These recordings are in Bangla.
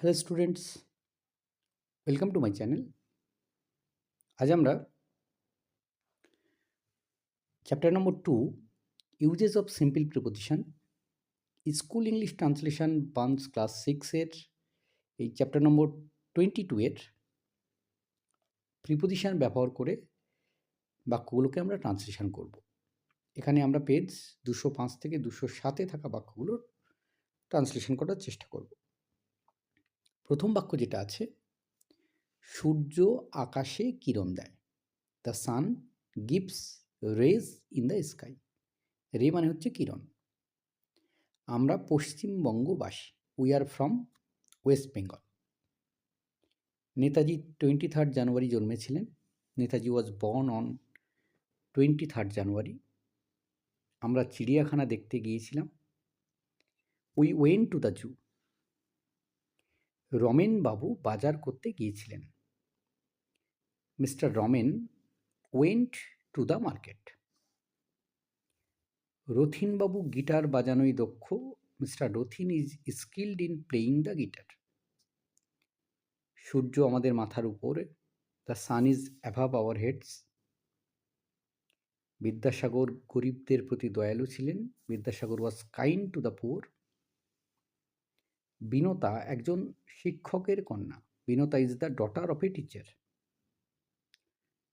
Hello students welcome to my channel আজ আমরা chapter number two uses of simple preposition school English translation buns class সিক্সের এই চ্যাপ্টার নম্বর টোয়েন্টি টু এর প্রিপোজিশন ব্যবহার করে বাক্যগুলোকে আমরা ট্রান্সলেশন করব। এখানে আমরা পেজ দুশো পাঁচ থেকে দুশো সাতে থাকা বাক্যগুলোর ট্রান্সলেশন করার চেষ্টা করব। প্রথম বাক্য যেটা আছে, সূর্য আকাশে কিরণ দেয়। The sun gives rays in the sky ray মানে হচ্ছে কিরণ। আমরা পশ্চিমবঙ্গবাসী we are from West Bengal Netaji twenty third January জন্মেছিলেন। Netaji was born on twenty third January. আমরা চিড়িয়াখানা দেখতে গিয়েছিলাম। We went to the zoo Ramen বাবু বাজার করতে গিয়েছিলেন। Mister Ramen went to the market. রথিনবাবু guitar বাজানোই দক্ষ, mister Rathin is skilled in playing the guitar. সূর্য আমাদের মাথার উপরে, the sun is above our heads. Vidyasagar গরিবদের প্রতি দয়ালু ছিলেন, Vidyasagar was kind to the poor Binata একজন শিক্ষকের কন্যা। Binata is the daughter of a teacher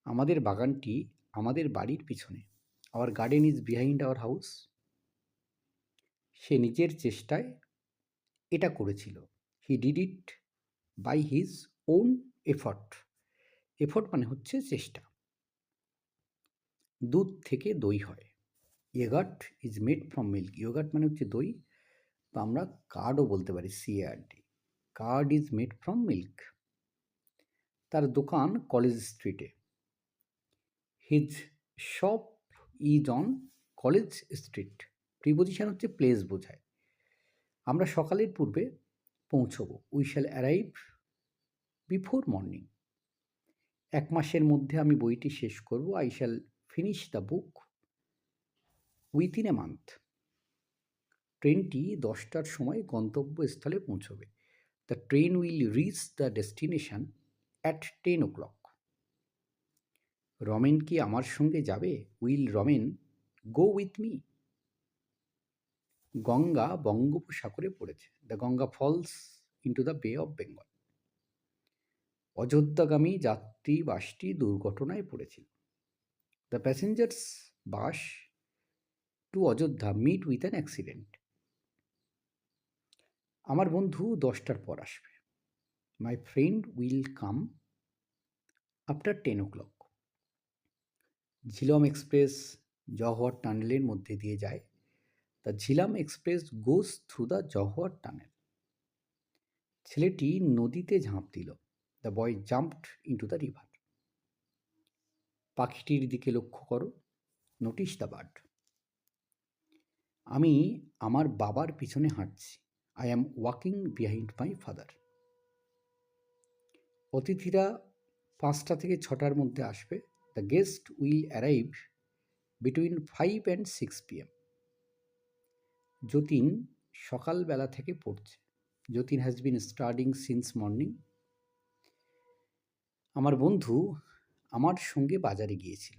আমাদের বাগানটি আমাদের বাড়ির পিছনে। Our garden is behind our house সে নিজের চেষ্টায় এটা করেছিল। He did it by his own effort effort মানে হচ্ছে চেষ্টা। দুধ থেকে দই হয়। Yogurt is made from milk yogurt মানে হচ্ছে দই। বা আমরা কার্ডও বলতে পারি curd curd is made from milk তার দোকান কলেজ স্ট্রিটে his shop is on College Street preposition হচ্ছে প্লেস বোঝায়। আমরা সকালের পূর্বে পৌঁছবো। We shall arrive before morning এক মাসের মধ্যে আমি বইটি শেষ করব। I shall finish the book within a month ট্রেনটি দশটার সময় গন্তব্যস্থলে পৌঁছবে। The train will reach the destination at ten o'clock Ramen কি আমার সঙ্গে যাবে? Will Ramen go with me Ganga বঙ্গোপসাগরে পড়েছে। The Ganga falls into the bay of Bengal অযোধ্যাগামী যাত্রী বাসটি দুর্ঘটনায় পড়েছিল। The passengers bus to Ayodhya met with an accident আমার বন্ধু দশটার পর আসবে। My friend will come after ten o'clock Jhelum express Jawahar টানেলের মধ্যে দিয়ে যায়। The Jhelum express goes through the Jawahar tunnel ছেলেটি নদীতে ঝাঁপ দিল। The boy jumped into the river পাখিটির দিকে লক্ষ্য করো। নোটিশ দ্য বার্ড আমি আমার বাবার পিছনে হাঁটছি। I am walking behind my father অতিথিরা পাঁচটা থেকে ছটার মধ্যে আসবে। The guest will arrive between five and six PM Jatin সকালবেলা থেকে পড়ছে। Jatin has been starting since morning আমার বন্ধু আমার সঙ্গে বাজারে গিয়েছিল।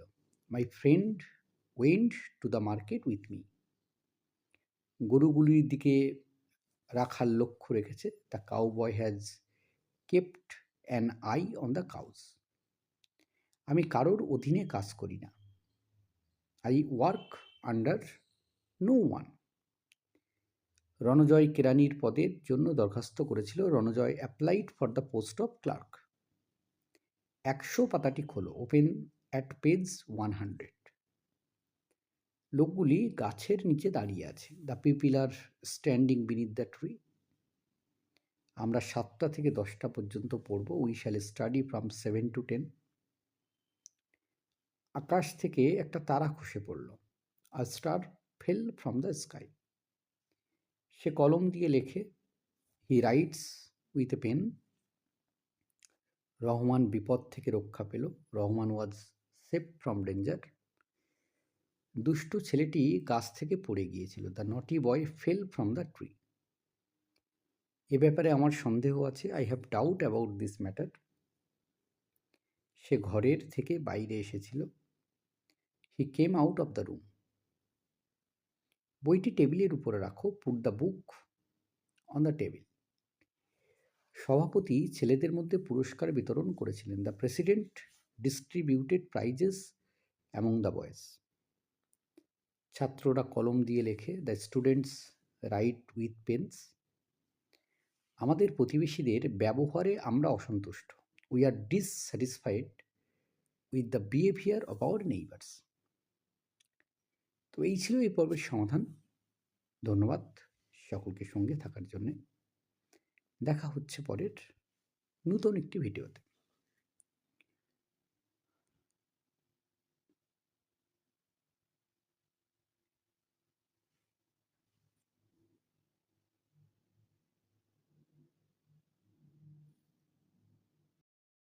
My friend went to the market with me গরুগুলির দিকে রাখার লক্ষ্য রেখেছে the cow boy has kept an eye on the cows আমি কারোর অধীনে কাজ করি না। I work under no one Ranajay কেরানির পদের জন্য দরখাস্ত করেছিল, Ranajay applied for the post of clerk একশো পাতাটি খোলো open at page one hundred লোকগুলি গাছের নিচে দাঁড়িয়ে আছে। The people are standing beneath the tree আমরা সাতটা থেকে দশটা পর্যন্ত পড়ব। We shall study from seven to ten আকাশ থেকে একটা তারা খসে পড়ল। A star fell from the sky সে কলম দিয়ে লেখে he writes with a pen Rahman বিপদ থেকে রক্ষা পেল। Rahman was safe from danger দুষ্টু ছেলেটি গাছ থেকে পড়ে গিয়েছিল। The naughty boy fell from the tree এ ব্যাপারে আমার সন্দেহ আছে। I have doubt about this matter সে ঘরের থেকে বাইরে এসেছিল। He came out of the room বইটি টেবিলের উপরে রাখো। Put the book on the table সভাপতি ছেলেদের মধ্যে পুরস্কার বিতরণ করেছিলেন। The president distributed prizes among the boys ছাত্ররা কলম দিয়ে লেখে, the students write with pens. আমাদের প্রতিবেশীদের ব্যবহারে আমরা অসন্তুষ্ট। We are dissatisfied with the behaviour of our neighbours তো এই ছিল এই পর্বের সমাধান। ধন্যবাদ সকলকে সঙ্গে থাকার জন্যে। দেখা হচ্ছে পরের নূতন একটি ভিডিওতে।